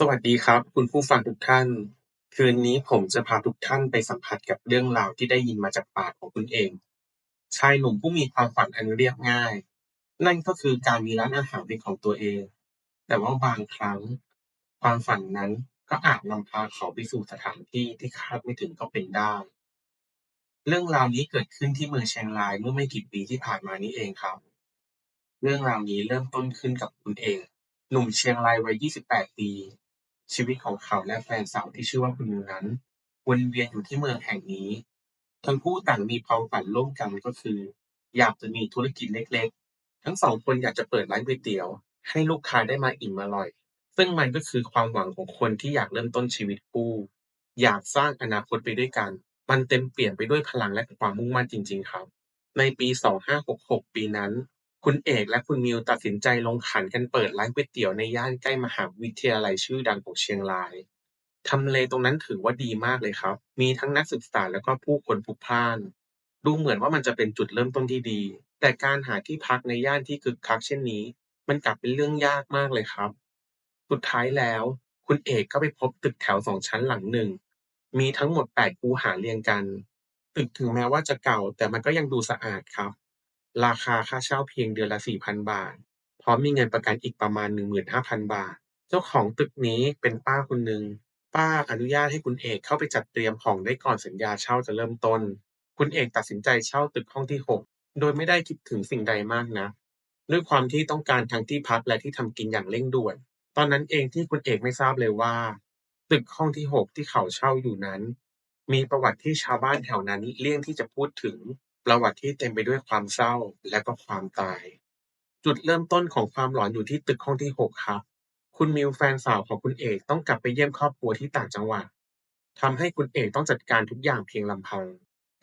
สวัสดีครับ คุณผู้ฟังทุกท่าน คืนนี้ผมจะพาทุกท่านไปสัมผัสกับเรื่องราวที่ได้ยินมาจากปากของคุณเอง ชายหนุ่มผู้มีความฝันอันเรียบง่าย นั่นก็คือการมีร้านอาหารเป็นของตัวเอง แต่ว่าบางครั้ง ความฝันนั้นก็อาจนำพาเขาไปสู่สถานที่ที่คาดไม่ถึงก็เป็นได้ เรื่องราวนี้เกิดขึ้นที่เมืองเชียงรายเมื่อไม่กี่ปีที่ผ่านมานี้เองครับ เรื่องราวนี้เริ่มต้นขึ้นกับคุณเอกหนุ่มเชียงรายวัย 28 ปี ชีวิตของเขาและแฟนสาวที่ชื่อว่าคุณมิวนั้น วนเวียนอยู่ที่เมืองแห่งนี้ ทั้งคู่ต่างมีความฝันร่วมกันก็คือ อยากจะมีธุรกิจเล็กๆ ทั้งสองคนอยากจะเปิดร้านก๋วยเตี๋ยว ให้ลูกค้าได้มาอิ่มอร่อย ซึ่งมันก็คือความหวังของคนที่อยากเริ่มต้นชีวิตคู่ อยากสร้างอนาคตไปด้วยกัน มันเต็มเปลี่ยนไปด้วยพลังและความมุ่งมั่นจริง ๆ ครับ ในปี 2566 ปีนั้น คุณเอกและคุณมิวตัดสินใจลงขันกันเปิดร้านก๋วยเตี๋ยวในย่านใกล้มหาวิทยาลัยชื่อดังของเชียงราย ทำเลตรงนั้นถือว่าดีมากเลยครับ มีทั้งนักศึกษาแล้วก็ผู้คนพลุกพล่าน ดูเหมือนว่ามันจะเป็นจุดเริ่มต้นที่ดี แต่การหาที่พักในย่านที่คึกคักเช่นนี้ มันกลับเป็นเรื่องยากมากเลยครับ สุดท้ายแล้ว คุณเอกก็ไปพบตึกแถวสองชั้นหลังหนึ่ง มีทั้งหมด8คูหาเรียงกัน ตึกถึงแม้ว่าจะเก่าแต่มันก็ยังดูสะอาดครับ ราคาค่าเช่าเพียงเดือนละ 4,000 บาท พร้อมมีเงินประกันอีกประมาณ 15,000 บาท เจ้าของตึกนี้เป็นป้าคนหนึ่ง ป้าอนุญาตให้คุณเอกเข้าไปจัดเตรียมของได้ก่อนสัญญาเช่าจะเริ่มต้น คุณเอกตัดสินใจเช่าตึกห้องที่ 6 โดยไม่ได้คิดถึงสิ่งใดมากนักด้วยความที่ต้องการทั้งที่พักและที่ทำกินอย่างเร่งด่วน ตอนนั้นเองที่คุณเอกไม่ทราบเลยว่า ตึกห้องที่ 6 ที่เขาเช่าอยู่นั้น มีประวัติที่ชาวบ้านแถวนั้นเลี่ยงที่จะพูดถึง ประวัติที่เต็มไปด้วยความเศร้าและก็ความตาย จุดเริ่มต้นของความหลอนอยู่ที่ตึกห้องที่ 6 ครับ คุณมิวแฟนสาวของคุณเอกต้องกลับไปเยี่ยมครอบครัวที่ต่างจังหวัดทำให้คุณเอกต้องจัดการทุกอย่างเพียงลำพัง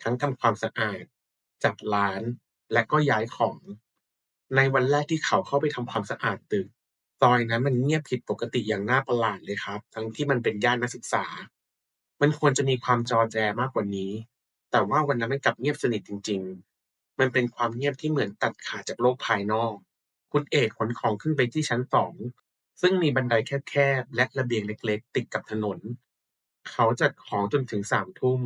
ทั้งทำความสะอาด จัดร้าน และก็ย้ายของ ในวันแรกที่เขาเข้าไปทำความสะอาดตึกซอยนั้นมันเงียบผิดปกติอย่างน่าประหลาดเลยครับ ทั้งที่มันเป็นย่านนักศึกษา มันควรจะมีความจอแจมากกว่านี้ แต่ว่าวันนั้นมันกลับเงียบสนิทจริง ๆ มันเป็นความเงียบที่เหมือนตัดขาดจากโลกภายนอก คุณเอกขนของขึ้นไปที่ชั้น2ซึ่งมีบันไดแคบๆ และระเบียงเล็กๆ ติดกับถนน เขาจัดของจนถึง3ทุ่ม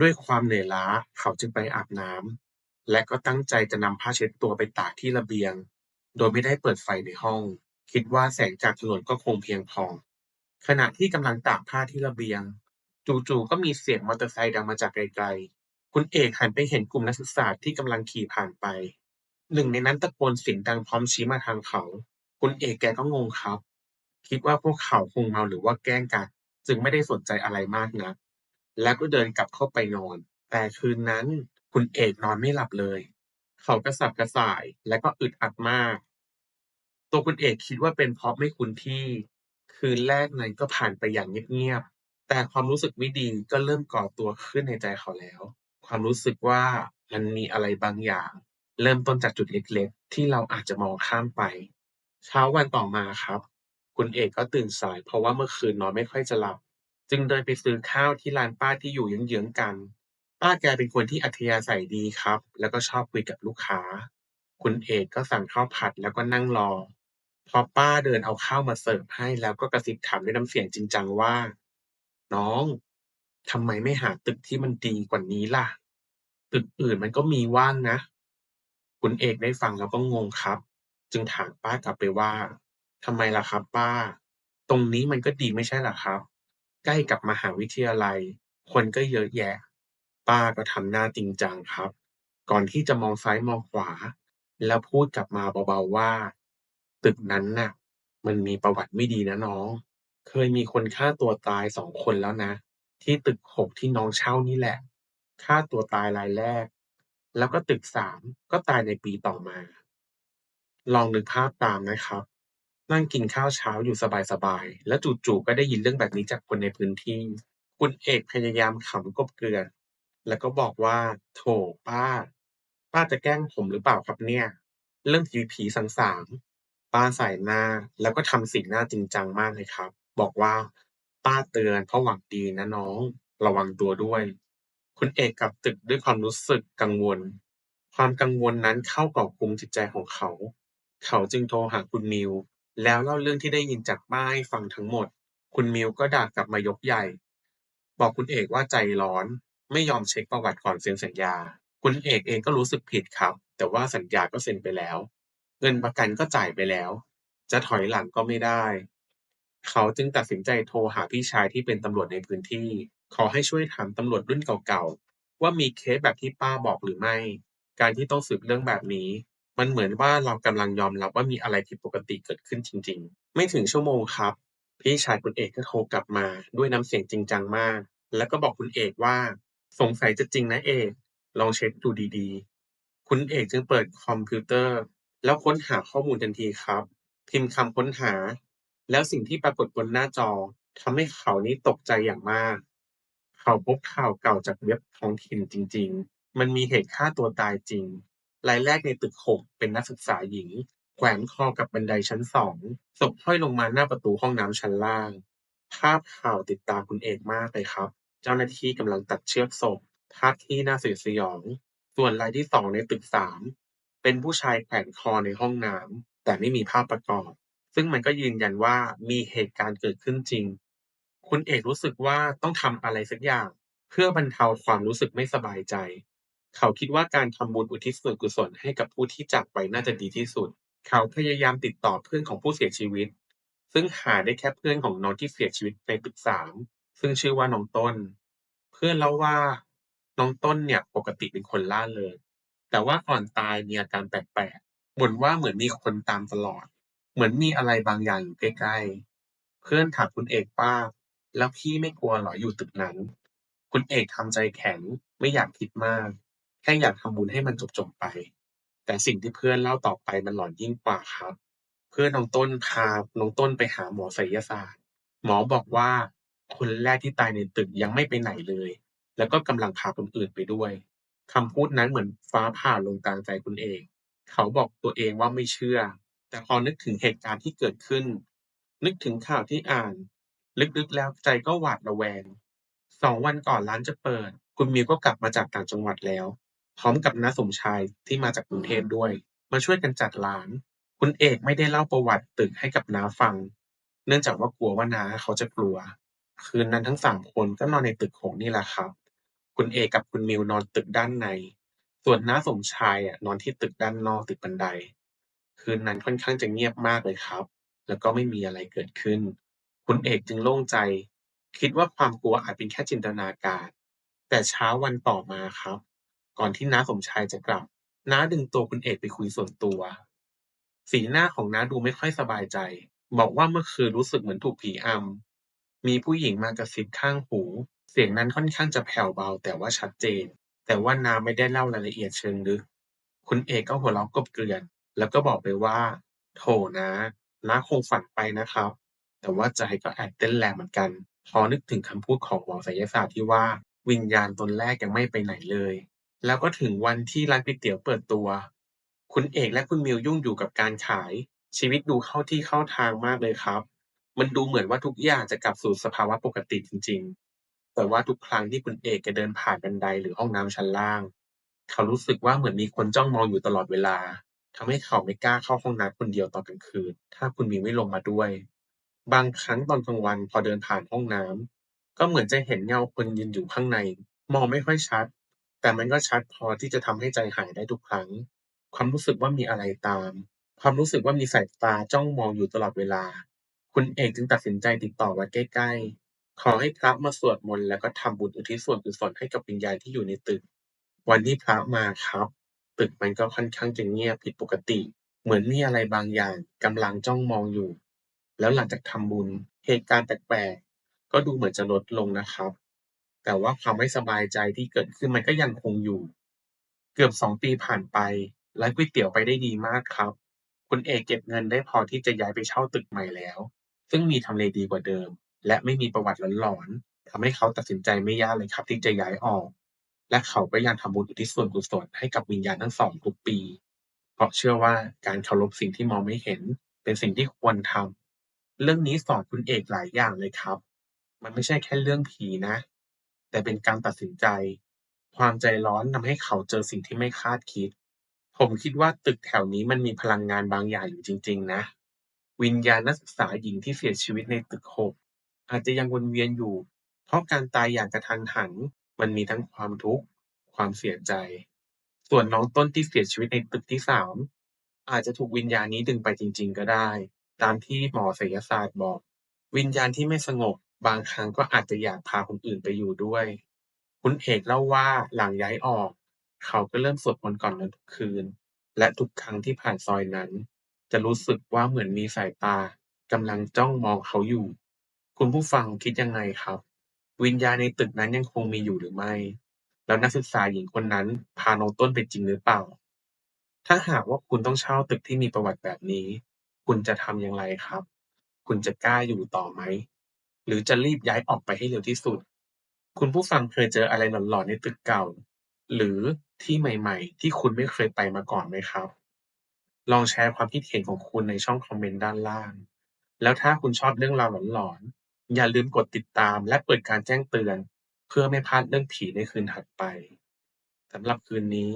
ด้วยความเหนื่อยล้า เขาจึงไปอาบน้ำ และก็ตั้งใจจะนำผ้าเช็ดตัวไปตากที่ระเบียง โดยไม่ได้เปิดไฟในห้อง คิดว่าแสงจากถนนก็คงเพียงพอ ขณะที่กำลังตากผ้าที่ระเบียงจู่ๆก็มีเสียงมอเตอร์ไซค์ดังมาจากไกลๆ คุณเอกหันไปเห็นกลุ่มนักศึกษาที่กำลังขี่ผ่านไป หนึ่งในนั้นตะโกนเสียงดังพร้อมชี้มาทางเขา คุณเอกแกก็งงครับ คิดว่าพวกเขาคงเมาหรือว่าแกล้งกัน จึงไม่ได้สนใจอะไรมากนัก แล้วก็เดินกลับเข้าไปนอน แต่คืนนั้นคุณเอกนอนไม่หลับเลย เขากระสับกระส่ายและก็อึดอัดมาก ตัวคุณเอกคิดว่าเป็นเพราะไม่คุ้นที่ คืนแรกนั้นก็ผ่านไปอย่างเงียบๆแต่ความรู้สึกไม่ดีก็เริ่มก่อตัวขึ้นในใจเขาแล้ว ความรู้สึกว่ามันมีอะไรบางอย่าง เริ่มต้นจากจุดเล็กๆ ที่เราอาจจะมองข้ามไป เช้าวันต่อมาครับ คุณเอกก็ตื่นสาย เพราะว่าเมื่อคืนนอนไม่ค่อยจะหลับ จึงเดินไปซื้อข้าวที่ร้านป้าที่อยู่เยื้องๆกัน ป้าแกเป็นคนที่อัธยาศัยดีครับ แล้วก็ชอบคุยกับลูกค้า คุณเอกก็สั่งข้าวผัดแล้วก็นั่งรอ พอป้าเดินเอาข้าวมาเสิร์ฟให้แล้วก็กระซิบถามด้วยน้ำเสียงจริงจังว่า น้อง ทำไมไม่หาตึกที่มันดีกว่านี้ล่ะ ตึกอื่นมันก็มีว่างนะ คุณเอกได้ฟังแล้วก็งงครับ จึงถามป้ากลับไปว่า ทำไมล่ะครับป้า ตรงนี้มันก็ดีไม่ใช่หรอครับ ใกล้กับมหาวิทยาลัย คนก็เยอะแยะ ป้าก็ทำหน้าจริงจังครับ ก่อนที่จะมองซ้ายมองขวา แล้วพูดกลับมาเบาๆว่า ตึกนั้นน่ะ มันมีประวัติไม่ดีนะน้อง เคยมีคนฆ่าตัวตายสองคนแล้วนะ ที่ตึกหกที่น้องเช่านี่แหละ ฆ่าตัวตายรายแรก แล้วก็ตึกสามก็ตายในปีต่อมา ลองนึกภาพตามนะครับ นั่งกินข้าวเช้าอยู่สบาย ๆ แล้วจู่ ๆ ก็ได้ยินเรื่องแบบนี้จากคนในพื้นที่ คุณเอกพยายามขำกบเกลือน แล้วก็บอกว่า โถ ป้า ป้าจะแกล้งผมหรือเปล่าครับเนี่ย เรื่องผีผีสางๆป้าสายหน้าแล้วก็ทำสีหน้าจริงจังมากเลยครับ บอกว่า ป้าเตือนเพราะหวังดีนะน้อง ระวังตัวด้วย คุณเอกกลับตึกด้วยความรู้สึกกังวล ความกังวลนั้นเข้ากรอบกุมจิตใจของเขา เขาจึงโทรหาคุณมิว แล้วเล่าเรื่องที่ได้ยินจากป้าให้ฟังทั้งหมด คุณมิวก็ด่ากลับมายกใหญ่ บอกคุณเอกว่าใจร้อน ไม่ยอมเช็คประวัติก่อนเซ็นสัญญา คุณเอกเองก็รู้สึกผิดครับ แต่ว่าสัญญาก็เซ็นไปแล้ว เงินประกันก็จ่ายไปแล้ว จะถอยหลังก็ไม่ได้ เขาจึงตัดสินใจโทรหาพี่ชายที่เป็นตำรวจในพื้นที่ ขอให้ช่วยถามตำรวจรุ่นเก่าๆ ว่ามีเคสแบบที่ป้าบอกหรือไม่ การที่ต้องสืบเรื่องแบบนี้ มันเหมือนว่าเรากำลังยอมรับว่ามีอะไรผิดปกติเกิดขึ้นจริง ๆ ไม่ถึงชั่วโมงครับ พี่ชายคุณเอกก็โทรกลับมาด้วยน้ำเสียงจริงจังมาก แล้วก็บอกคุณเอกว่า สงสัยจะจริงนะเอก ลองเช็คดูดีๆ คุณเอกจึงเปิดคอมพิวเตอร์ แล้วค้นหาข้อมูลทันทีครับ พิมพ์คำค้นหา แล้วสิ่งที่ปรากฏบนหน้าจอทำให้เขานี้ตกใจอย่างมาก เขาพบข่าวเก่าจากเว็บท้องถิ่นจริง ๆ มันมีเหตุฆ่าตัวตายจริง รายแรกในตึกหกเป็นนักศึกษาหญิง แขวนคอกับบันไดชั้นสอง ศพห้อยลงมาหน้าประตูห้องน้ำชั้นล่าง ภาพข่าวติดตาคุณเอกมากเลยครับ เจ้าหน้าที่กำลังตัดเชือกศพ ภาพที่น่าสยดสยอง ส่วนรายที่สองในตึกสาม เป็นผู้ชายแขวนคอในห้องน้ำแต่ไม่มีภาพประกอบ ซึ่งมันก็ยืนยันว่ามีเหตุการณ์เกิดขึ้นจริง คุณเอกรู้สึกว่าต้องทำอะไรสักอย่าง เพื่อบรรเทาความรู้สึกไม่สบายใจ เขาคิดว่าการทำบุญอุทิศส่วนกุศลให้กับผู้ที่จากไปน่าจะดีที่สุด เขาพยายามติดต่อเพื่อนของผู้เสียชีวิต ซึ่งหาได้แค่เพื่อนของน้องที่เสียชีวิตในตึกสามซึ่งชื่อว่าน้องต้น เพื่อนเล่าว่าน้องต้นเนี่ยปกติเป็นคนล่าเริงแต่ว่าก่อนตายมีอาการแปลกๆบ่นว่าเหมือนมีคนตามตลอด เหมือนมีอะไรบางอย่างอยู่ใกล้ๆ เพื่อนถามคุณเอกว่า แล้วพี่ไม่กลัวหรออยู่ตึกนั้น คุณเอกทำใจแข็ง ไม่อยากคิดมาก แค่อยากทำบุญให้มันจบๆไป แต่สิ่งที่เพื่อนเล่าต่อไปมันหลอนยิ่งกว่าครับ เพื่อนน้องต้นพาน้องต้นไปหาหมอไสยศาสตร์ หมอบอกว่า คนแรกที่ตายในตึกยังไม่ไปไหนเลย แล้วก็กำลังพาคนอื่นไปด้วยคำพูดนั้นเหมือนฟ้าผ่าลงกลางใจคุณเอก เขาบอกตัวเองว่าไม่เชื่อ แต่พอนึกถึงเหตุการณ์ที่เกิดขึ้น นึกถึงข่าวที่อ่าน ลึกๆ แล้วใจก็หวาดระแวง สองวันก่อนร้านจะเปิด คุณมิวก็กลับมาจากต่างจังหวัดแล้ว พร้อมกับน้าสมชายที่มาจากกรุงเทพด้วย มาช่วยกันจัดร้าน คุณเอกไม่ได้เล่าประวัติตึกให้กับน้าฟัง เนื่องจากว่ากลัวว่าน้าเขาจะกลัว คืนนั้นทั้งสามคนก็นอนในตึกหงนี่แหละครับ คุณเอกกับคุณมิวนอนตึกด้านใน ส่วนน้าสมชายอะนอนที่ตึกด้านนอกติดบันได คืนนั้นค่อนข้างจะเงียบมากเลยครับ แล้วก็ไม่มีอะไรเกิดขึ้น คุณเอกจึงโล่งใจ คิดว่าความกลัวอาจเป็นแค่จินตนาการ แต่เช้าวันต่อมาครับ ก่อนที่น้าสมชายจะกลับ น้าดึงตัวคุณเอกไปคุยส่วนตัว สีหน้าของน้าดูไม่ค่อยสบายใจ บอกว่าเมื่อคืนรู้สึกเหมือนถูกผีอำมีผู้หญิงมากระซิบข้างหู เสียงนั้นค่อนข้างจะแผ่วเบาแต่ว่าชัดเจน แต่ว่าน้าไม่ได้เล่ารายละเอียดเชิงลึก คุณเอกก็หัวเราะกบเกลื่อน แล้วก็บอกไปว่า โถนะน้าคงฝันไปนะครับ แต่ว่าใจก็แอบเต้นแรงเหมือนกัน พอนึกถึงคำพูดของหมอไสยศาสตร์ที่ว่า วิญญาณตนแรกยังไม่ไปไหนเลย แล้วก็ถึงวันที่ร้านก๋วยเตี๋ยวเปิดตัว คุณเอกและคุณมิวยุ่งอยู่กับการขาย ชีวิตดูเข้าที่เข้าทางมากเลยครับ มันดูเหมือนว่าทุกอย่างจะกลับสู่สภาวะปกติจริง ๆ แต่ว่าทุกครั้งที่คุณเอกจะเดินผ่านบันไดหรือห้องน้ำชั้นล่าง เขารู้สึกว่าเหมือนมีคนจ้องมองอยู่ตลอดเวลา ทำให้เขาไม่กล้าเข้าห้องน้ำคนเดียวตอนกลางคืน ถ้าคุณมิวไม่ลงมาด้วย บางครั้งตอนกลางวันพอเดินผ่านห้องน้ำก็เหมือนจะเห็นเงาคนยืนอยู่ข้างใน มองไม่ค่อยชัด แต่มันก็ชัดพอที่จะทำให้ใจหายได้ทุกครั้ง ความรู้สึกว่ามีอะไรตาม ความรู้สึกว่ามีสายตาจ้องมองอยู่ตลอดเวลา คุณเอกจึงตัดสินใจติดต่อวัดใกล้ ๆ ขอให้พระมาสวดมนต์แล้วก็ทำบุญอุทิศส่วนกุศลให้กับวิญญาณที่อยู่ในตึก วันที่พระมาครับ ตึกมันก็ค่อนข้างจะเงียบผิดปกติ เหมือนมีอะไรบางอย่างกำลังจ้องมองอยู่ แล้วหลังจากทำบุญ เหตุการณ์แปลกๆ ก็ดูเหมือนจะลดลงนะครับ แต่ว่าความไม่สบายใจที่เกิดขึ้นมันก็ยังคงอยู่ เกือบสองปีผ่านไปร้านก๋วยเตี๋ยวไปได้ดีมากครับ คุณเอกเก็บเงินได้พอที่จะย้ายไปเช่าตึกใหม่แล้ว ซึ่งมีทำเลดีกว่าเดิม และไม่มีประวัติหลอนๆทำให้เขาตัดสินใจไม่ยากเลยครับที่จะย้ายออก และเขาก็ยังทำบุญอุทิศส่วนกุศลให้กับวิญญาณทั้งสองทุกปี เพราะเชื่อว่าการเคารพสิ่งที่มองไม่เห็น เป็นสิ่งที่ควรทำเรื่องนี้สอนคุณเอกหลายอย่างเลยครับ มันไม่ใช่แค่เรื่องผีนะ แต่เป็นการตัดสินใจ ความใจร้อนทำให้เขาเจอสิ่งที่ไม่คาดคิด ผมคิดว่าตึกแถวนี้มันมีพลังงานบางอย่างอยู่จริง ๆ นะ วิญญาณนักศึกษาหญิงที่เสียชีวิตในตึกหกอาจจะยังวนเวียนอยู่ เพราะการตายอย่างกระทันหัน มันมีทั้งความทุกข์ ความเสียใจ ส่วนน้องต้นที่เสียชีวิตในตึกที่สาม อาจจะถูกวิญญาณนี้ดึงไปจริง ๆ ก็ได้ ตามที่หมอไสยศาสตร์บอก วิญญาณที่ไม่สงบบางครั้งก็อาจจะอยากพาคนอื่นไปอยู่ด้วย คุณเอกเล่าว่าหลังย้ายออก เขาก็เริ่มสวดมนต์ก่อนนอนทุกคืน และทุกครั้งที่ผ่านซอยนั้น จะรู้สึกว่าเหมือนมีสายตากำลังจ้องมองเขาอยู่ คุณผู้ฟังคิดยังไงครับ วิญญาณในตึกนั้นยังคงมีอยู่หรือไม่ แล้วนักศึกษาหญิงคนนั้นพาน้องต้นไปจริงหรือเปล่า ถ้าหากว่าคุณต้องเช่าตึกที่มีประวัติแบบนี้ คุณจะทำอย่างไรครับ คุณจะกล้าอยู่ต่อไหม หรือจะรีบย้ายออกไปให้เร็วที่สุด คุณผู้ฟังเคยเจออะไรหลอนๆในตึกเก่า หรือที่ใหม่ ๆ ที่คุณไม่เคยไปมาก่อนไหมครับ ลองแชร์ความคิดเห็นของคุณในช่องคอมเมนต์ด้านล่าง แล้วถ้าคุณชอบเรื่องราวหลอนๆ อย่าลืมกดติดตามและเปิดการแจ้งเตือน เพื่อไม่พลาดเรื่องผีในคืนถัดไป สำหรับคืนนี้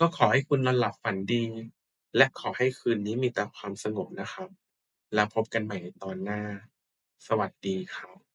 ก็ขอให้คุณนอนหลับฝันดี และขอให้คืนนี้มีแต่ความสงบนะครับ แล้วพบกันใหม่ในตอนหน้า สวัสดีครับ